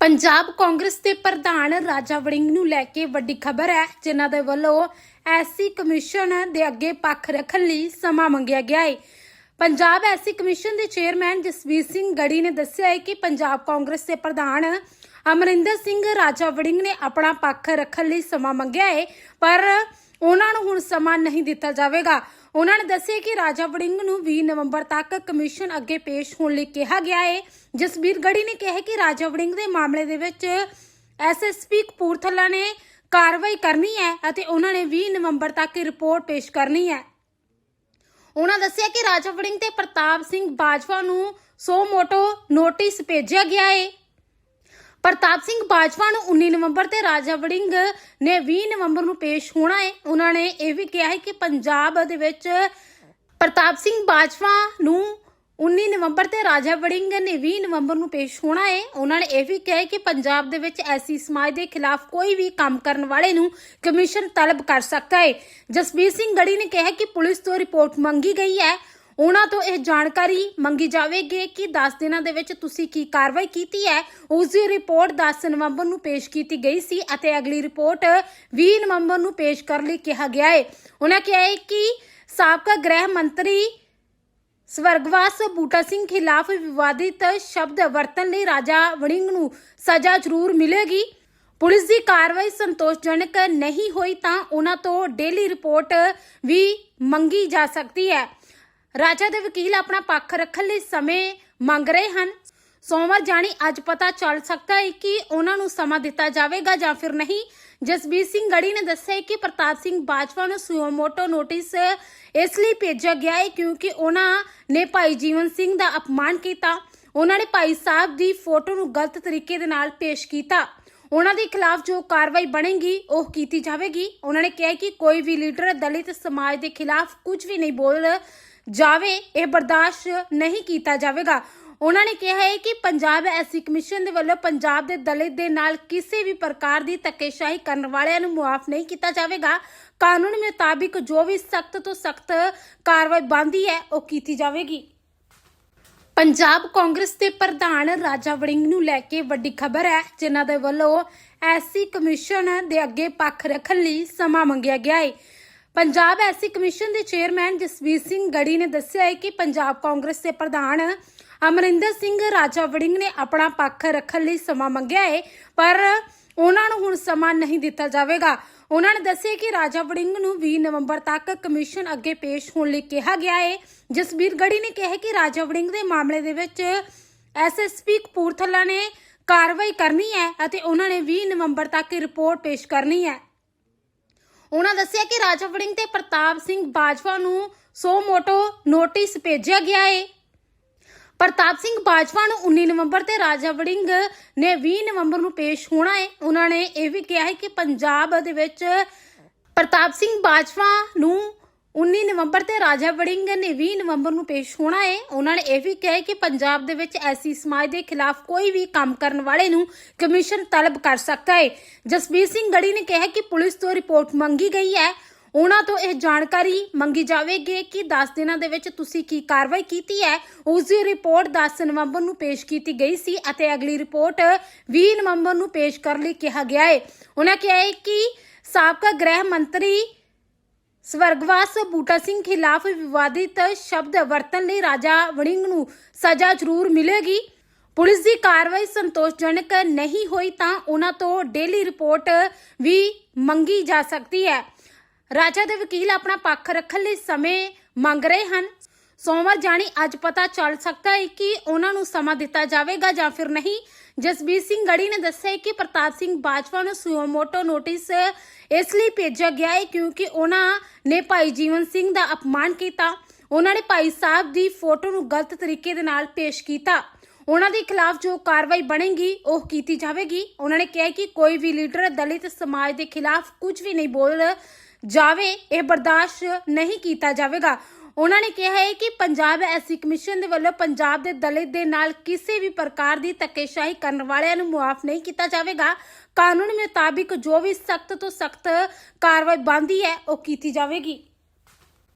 ਪੰਜਾਬ ਕਾਂਗਰਸ ਦੇ ਪ੍ਰਧਾਨ ਰਾਜਾ ਵੜਿੰਗ ਨੂੰ ਲੈ ਕੇ ਵੱਡੀ ਖਬਰ ਹੈ, ਜਿਨ੍ਹਾਂ ਦੇ ਵੱਲੋਂ ਐਸਸੀ ਕਮਿਸ਼ਨ ਦੇ ਅੱਗੇ ਪੱਖ ਰੱਖਣ ਲਈ ਸਮਾਂ ਮੰਗਿਆ ਗਿਆ ਹੈ ਪੰਜਾਬ ਐਸਸੀ ਕਮਿਸ਼ਨ ਦੇ ਚੇਅਰਮੈਨ ਜਸਵੀਰ ਸਿੰਘ ਗੜੀ ਨੇ ਦੱਸਿਆ ਹੈ ਕਿ ਪੰਜਾਬ ਕਾਂਗਰਸ ਦੇ ਪ੍ਰਧਾਨ ਅਮਰਿੰਦਰ ਸਿੰਘ ਰਾਜਾ ਵੜਿੰਗ ਨੇ ਆਪਣਾ ਪੱਖ ਰੱਖਣ ਲਈ ਸਮਾਂ ਮੰਗਿਆ ਹੈ ਪਰ ਉਹਨਾਂ ਨੂੰ ਹੁਣ ਸਮਾਂ ਨਹੀਂ ਦਿੱਤਾ ਜਾਵੇਗਾ। ਉਹਨਾਂ ਨੇ ਦੱਸਿਆ ਕਿ ਰਾਜਾ ਵੜਿੰਗ ਨੂੰ 20 ਨਵੰਬਰ ਤੱਕ ਕਮਿਸ਼ਨ ਅੱਗੇ ਪੇਸ਼ ਹੋਣ ਲਈ ਕਿਹਾ ਗਿਆ ਹੈ ਜਸਬੀਰ ਗੜੀ ਨੇ ਕਿਹਾ ਕਿ ਰਾਜਾ ਵੜਿੰਗ ਦੇ ਮਾਮਲੇ ਦੇ ਵਿੱਚ ਐਸਐਸਪੀ ਕਪੂਰਥਲਾ ਨੇ ਕਾਰਵਾਈ ਕਰਨੀ ਹੈ ਅਤੇ ਉਹਨਾਂ ਨੇ 20 ਨਵੰਬਰ ਤੱਕ ਰਿਪੋਰਟ ਪੇਸ਼ ਕਰਨੀ ਹੈ। ਉਹਨਾਂ ਦੱਸਿਆ ਕਿ ਰਾਜਾ ਵੜਿੰਗ ਤੇ ਪ੍ਰਤਾਪ ਸਿੰਘ ਬਾਜਵਾ ਨੂੰ ਸੋ ਮੋਟੋ ਨੋਟਿਸ ਭੇਜਿਆ ਗਿਆ ਹੈ ਪ੍ਰਤਾਪ ਸਿੰਘ ਬਾਜਵਾ ਨੂੰ 19 ਨਵੰਬਰ ਤੇ ਰਾਜਾ ਵੜਿੰਗ ਨੇ 20 ਨਵੰਬਰ ਨੂੰ ਪੇਸ਼ ਹੋਣਾ ਹੈ ਉਹਨਾਂ ਨੇ ਇਹ ਵੀ ਕਿਹਾ ਹੈ ਕਿ ਪੰਜਾਬ ਦੇ ਵਿੱਚ ਪ੍ਰਤਾਪ ਸਿੰਘ ਬਾਜਵਾ ਨੂੰ 19 ਨਵੰਬਰ ਤੇ ਰਾਜਾ ਵੜਿੰਗ ਨੇ 20 ਨਵੰਬਰ ਨੂੰ ਪੇਸ਼ ਹੋਣਾ ਹੈ ਉਹਨਾਂ ਨੇ ਇਹ ਵੀ ਕਿਹਾ ਕਿ ਪੰਜਾਬ ਦੇ ਵਿੱਚ ਐਸੀ ਸਮਾਜ ਦੇ ਖਿਲਾਫ ਕੋਈ ਵੀ ਕੰਮ ਕਰਨ ਵਾਲੇ ਨੂੰ ਕਮਿਸ਼ਨ ਤਲਬ ਕਰ ਸਕਦਾ ਹੈ ਜਸਬੀਰ ਸਿੰਘ ਗੜੀ ਨੇ ਕਿਹਾ ਕਿ ਪੁਲਿਸ ਤੋਂ ਰਿਪੋਰਟ ਮੰਗੀ ਗਈ ਹੈ। ਉਹਨਾਂ ਤੋਂ ਇਹ ਜਾਣਕਾਰੀ ਮੰਗੀ ਜਾਵੇਗੀ ਕਿ 10 ਦਿਨਾਂ ਦੇ ਵਿੱਚ ਤੁਸੀਂ ਕੀ ਕਾਰਵਾਈ ਕੀਤੀ ਹੈ। ਉਸ ਦੀ ਰਿਪੋਰਟ 10 ਨਵੰਬਰ ਨੂੰ ਪੇਸ਼ ਕੀਤੀ ਗਈ ਸੀ ਅਤੇ ਅਗਲੀ ਰਿਪੋਰਟ 20 ਨਵੰਬਰ ਨੂੰ ਪੇਸ਼ ਕਰਨ ਲਈ ਕਿਹਾ ਗਿਆ ਹੈ ਉਹਨਾਂ ਕਿਹਾ ਹੈ ਕਿ ਸਾਬਕਾ ਗ੍ਰਹਿ ਮੰਤਰੀ ਸਵਰਗਵਾਸ ਬੂਟਾ ਸਿੰਘ ਖਿਲਾਫ ਵਿਵਾਦਿਤ ਸ਼ਬਦ ਵਰਤਣ ਲਈ ਰਾਜਾ ਵੜਿੰਗ ਨੂੰ ਸਜ਼ਾ ਜ਼ਰੂਰ ਮਿਲੇਗੀ। ਪੁਲਿਸ ਦੀ ਕਾਰਵਾਈ ਸੰਤੋਸ਼ਜਨਕ ਨਹੀਂ ਹੋਈ ਤਾਂ ਉਹਨਾਂ ਤੋਂ ਡੇਲੀ ਰਿਪੋਰਟ ਵੀ ਮੰਗੀ ਜਾ ਸਕਦੀ ਹੈ। ਰਾਜਾ ਦੇ ਵਕੀਲ ਆਪਣਾ ਪੱਖ ਰੱਖਣ ਲਈ ਸਮੇਂ ਮੰਗ ਰਹੇ ਹਨ। ਸੋਮਵਾਰ ਜਾਣੀ ਅੱਜ ਪਤਾ ਚੱਲ ਸਕਦਾ ਹੈ ਕਿ ਉਹਨਾਂ ਨੂੰ ਸਮਾਂ ਦਿੱਤਾ ਜਾਵੇਗਾ ਜਾਂ ਫਿਰ ਨਹੀਂ। ਜਸਬੀਰ ਸਿੰਘ ਗੜੀ ਨੇ ਦੱਸਿਆ ਕਿ ਪ੍ਰਤਾਪ ਸਿੰਘ ਬਾਜਵਾ ਨੂੰ ਸੁਮੋਟੋ ਨੋਟਿਸ, ਇਸ ਲਈ ਭੇਜਿਆ ਗਿਆ ਹੈ ਕਿਉਂਕਿ ਉਹਨਾਂ ਨੇ ਭਾਈ ਜੀਵਨ ਸਿੰਘ ਦਾ ਅਪਮਾਨ ਕੀਤਾ। ਉਹਨਾਂ ਨੇ ਭਾਈ ਸਾਹਿਬ ਦੀ ਫੋਟੋ ਨੂੰ ਗਲਤ ਤਰੀਕੇ ਦੇ ਨਾਲ ਪੇਸ਼ ਕੀਤਾ। ਉਹਨਾਂ ਦੇ ਖਿਲਾਫ ਜੋ ਕਾਰਵਾਈ ਬਣੇਗੀ, ਉਹ ਕੀਤੀ ਜਾਵੇਗੀ। ਉਹਨਾਂ ਨੇ ਕਿਹਾ ਕਿ ਕੋਈ ਵੀ ਲੀਡਰ ਦਲਿਤ ਸਮਾਜ ਦੇ ਖਿਲਾਫ ਕੁਝ ਵੀ ਨਹੀਂ ਬੋਲ ਜਾਵੇ, ਇਹ ਬਰਦਾਸ਼ਤ ਨਹੀਂ ਕੀਤਾ ਜਾਵੇਗਾ। ਉਹਨਾਂ ਨੇ ਕਿਹਾ ਹੈ ਕਿ ਪੰਜਾਬ ਐਸੀ ਕਮਿਸ਼ਨ ਦੇ ਵੱਲੋਂ ਪੰਜਾਬ ਦੇ ਦਲਿਤ ਦੇ ਨਾਲ ਕਿਸੇ ਵੀ ਪ੍ਰਕਾਰ ਦੀ ਧੱਕੇਸ਼ਾਹੀ ਕਰਨ ਵਾਲਿਆਂ ਨੂੰ ਮੁਆਫ ਨਹੀਂ ਕੀਤਾ ਜਾਵੇਗਾ। ਕਾਨੂੰਨ ਮੁਤਾਬਿਕ ਜੋ ਵੀ ਸਖਤ ਤੋਂ ਸਖਤ ਕਾਰਵਾਈ ਬਣਦੀ ਹੈ, ਉਹ ਕੀਤੀ ਜਾਵੇਗੀ। ਪੰਜਾਬ ਕਾਂਗਰਸ ਦੇ ਪ੍ਰਧਾਨ ਰਾਜਾ ਵੜਿੰਗ ਨੂੰ ਲੈ ਕੇ ਵੱਡੀ ਖਬਰ ਹੈ, ਜਿਨ੍ਹਾਂ ਦੇ ਵੱਲੋਂ ਐਸਸੀ ਕਮਿਸ਼ਨ ਦੇ ਅੱਗੇ ਪੱਖ ਰੱਖਣ ਲਈ ਸਮਾਂ ਮੰਗਿਆ ਗਿਆ ਹੈ। ਪੰਜਾਬ ਐਸਸੀ ਕਮਿਸ਼ਨ ਦੇ ਚੇਅਰਮੈਨ ਜਸਵੀਰ ਸਿੰਘ ਗੜੀ ਨੇ ਦੱਸਿਆ ਹੈ ਕਿ ਪੰਜਾਬ ਕਾਂਗਰਸ ਦੇ ਪ੍ਰਧਾਨ ਅਮਰਿੰਦਰ ਸਿੰਘ ਰਾਜਾ ਵੜਿੰਗ ਨੇ ਆਪਣਾ ਪੱਖ ਰੱਖਣ ਲਈ ਸਮਾਂ ਮੰਗਿਆ ਹੈ ਪਰ ਉਹਨਾਂ ਨੂੰ ਹੁਣ ਸਮਾਂ ਨਹੀਂ ਦਿੱਤਾ ਜਾਵੇਗਾ। ਉਹਨਾਂ ਨੇ ਦੱਸਿਆ ਕਿ ਰਾਜਾ ਵੜਿੰਗ ਨੂੰ 20 ਨਵੰਬਰ ਤੱਕ ਕਮਿਸ਼ਨ ਅੱਗੇ ਪੇਸ਼ ਹੋਣ ਲਈ ਕਿਹਾ ਗਿਆ ਹੈ ਜਸਬੀਰ ਗੜੀ ਨੇ ਕਿਹਾ ਕਿ ਰਾਜਾ ਵੜਿੰਗ ਦੇ ਮਾਮਲੇ ਦੇ ਵਿੱਚ ਐਸਐਸਪੀ ਕਪੂਰਥਲਾ ਨੇ ਕਾਰਵਾਈ ਕਰਨੀ ਹੈ ਅਤੇ ਉਹਨਾਂ ਨੇ 20 ਨਵੰਬਰ ਤੱਕ ਰਿਪੋਰਟ ਪੇਸ਼ ਕਰਨੀ ਹੈ। ਉਹਨਾਂ ਦੱਸਿਆ ਕਿ ਰਾਜਾ ਵੜਿੰਗ ਤੇ ਪ੍ਰਤਾਪ ਸਿੰਘ ਬਾਜਵਾ ਨੂੰ ਸੋ ਮੋਟੋ ਨੋਟਿਸ ਭੇਜਿਆ ਗਿਆ ਹੈ ਪ੍ਰਤਾਪ ਸਿੰਘ ਬਾਜਵਾ ਨੂੰ 19 ਨਵੰਬਰ ਤੇ ਰਾਜਾ ਵੜਿੰਗ ਨੇ 20 ਨਵੰਬਰ ਨੂੰ ਪੇਸ਼ ਹੋਣਾ ਹੈ ਉਹਨਾਂ ਨੇ ਇਹ ਵੀ ਕਿਹਾ ਹੈ ਕਿ ਪੰਜਾਬ ਦੇ ਵਿੱਚ ਪ੍ਰਤਾਪ ਸਿੰਘ ਬਾਜਵਾ ਨੂੰ 19 ਨਵੰਬਰ ਤੇ ਰਾਜਾ ਵੜਿੰਗ ਨੇ 20 ਨਵੰਬਰ ਨੂੰ ਪੇਸ਼ ਹੋਣਾ ਹੈ ਉਹਨਾਂ ਨੇ ਇਹ ਵੀ ਕਿਹਾ ਕਿ ਪੰਜਾਬ ਦੇ ਵਿੱਚ ਐਸੀ ਸਮਾਜ ਦੇ ਖਿਲਾਫ ਕੋਈ ਵੀ ਕੰਮ ਕਰਨ ਵਾਲੇ ਨੂੰ ਕਮਿਸ਼ਨ ਤਲਬ ਕਰ ਸਕਦਾ ਹੈ ਜਸਬੀਰ ਸਿੰਘ ਗੜੀ ਨੇ ਕਿਹਾ ਕਿ ਪੁਲਿਸ ਤੋਂ ਰਿਪੋਰਟ ਮੰਗੀ ਗਈ ਹੈ। ਉਹਨਾਂ ਤੋਂ ਇਹ ਜਾਣਕਾਰੀ ਮੰਗੀ ਜਾਵੇਗੀ ਕਿ 10 ਦਿਨਾਂ ਦੇ ਵਿੱਚ ਤੁਸੀਂ ਕੀ ਕਾਰਵਾਈ ਕੀਤੀ ਹੈ। ਉਸ ਦੀ ਰਿਪੋਰਟ 10 ਨਵੰਬਰ ਨੂੰ ਪੇਸ਼ ਕੀਤੀ ਗਈ ਸੀ ਅਤੇ ਅਗਲੀ ਰਿਪੋਰਟ 20 ਨਵੰਬਰ ਨੂੰ ਪੇਸ਼ ਕਰਨ ਲਈ ਕਿਹਾ ਗਿਆ ਹੈ। ਉਹਨਾਂ ਕਿਹਾ ਹੈ ਕਿ ਸਾਬਕਾ ਗ੍ਰਹਿ ਮੰਤਰੀ ਸਵਰਗਵਾਸ ਬੂਟਾ ਸਿੰਘ ਖਿਲਾਫ ਵਿਵਾਦਿਤ ਸ਼ਬਦ ਵਰਤਣ ਲਈ ਰਾਜਾ ਵੜਿੰਗ ਨੂੰ ਸਜ਼ਾ ਜ਼ਰੂਰ ਮਿਲੇਗੀ। ਪੁਲਿਸ ਦੀ ਕਾਰਵਾਈ ਸੰਤੋਸ਼ਜਨਕ ਨਹੀਂ ਹੋਈ ਤਾਂ ਉਹਨਾਂ ਤੋਂ ਡੇਲੀ ਰਿਪੋਰਟ ਵੀ ਮੰਗੀ ਜਾ ਸਕਦੀ ਹੈ। ਰਾਜਾ ਦੇ ਵਕੀਲ ਆਪਣਾ ਪੱਖ ਰੱਖਣ ਲਈ ਸਮੇਂ ਮੰਗ ਰਹੇ ਹਨ। ਸੋਮਵਾਰ ਜਾਣੀ ਅੱਜ ਪਤਾ ਚੱਲ ਸਕਦਾ ਹੈ ਕਿ ਉਹਨਾਂ ਨੂੰ ਸਮਾਂ ਦਿੱਤਾ ਜਾਵੇਗਾ ਜਾਂ ਫਿਰ ਨਹੀਂ। ਜਸਬੀਰ ਸਿੰਘ ਗੜੀ ਨੇ ਦੱਸਿਆ ਕਿ ਪ੍ਰਤਾਪ ਸਿੰਘ ਬਾਜਵਾ ਨੂੰ ਸੁਮੋਟੋ ਨੋਟਿਸ ਇਸ ਲਈ ਭੇਜਿਆ ਗਿਆ ਹੈ ਕਿਉਂਕਿ ਉਹਨਾਂ ਨੇ ਭਾਈ ਜੀਵਨ ਸਿੰਘ ਦਾ ਅਪਮਾਨ ਕੀਤਾ। ਉਹਨਾਂ ਨੇ ਭਾਈ ਸਾਹਿਬ ਦੀ ਫੋਟੋ ਨੂੰ ਗਲਤ ਤਰੀਕੇ ਦੇ ਨਾਲ ਪੇਸ਼ ਕੀਤਾ। ਉਹਨਾਂ ਦੇ ਖਿਲਾਫ ਜੋ ਕਾਰਵਾਈ ਬਣੇਗੀ, ਉਹ ਕੀਤੀ ਜਾਵੇਗੀ। ਉਹਨਾਂ ਨੇ ਕਿਹਾ ਕਿ ਕੋਈ ਵੀ ਲੀਡਰ ਦਲਿਤ ਸਮਾਜ ਦੇ ਖਿਲਾਫ ਕੁਝ ਵੀ ਨਹੀਂ ਬੋਲ ਜਾਵੇ, ਇਹ ਬਰਦਾਸ਼ਤ ਨਹੀਂ ਕੀਤਾ ਜਾਵੇਗਾ। ਉਹਨਾਂ ਨੇ ਕਿਹਾ ਹੈ ਕਿ ਪੰਜਾਬ ਐਸੀ ਕਮਿਸ਼ਨ ਦੇ ਵੱਲੋਂ ਪੰਜਾਬ ਦੇ ਦਲਿਤ ਦੇ ਨਾਲ ਕਿਸੇ ਵੀ ਪ੍ਰਕਾਰ ਦੀ ਧੱਕੇਸ਼ਾਹੀ ਕਰਨ ਵਾਲਿਆਂ ਨੂੰ ਮੁਆਫ ਨਹੀਂ ਕੀਤਾ ਜਾਵੇਗਾ। ਕਾਨੂੰਨ ਮੁਤਾਬਿਕ ਜੋ ਵੀ ਸਖਤ ਤੋਂ ਸਖਤ ਕਾਰਵਾਈ ਬਣਦੀ ਹੈ, ਉਹ ਕੀਤੀ ਜਾਵੇਗੀ।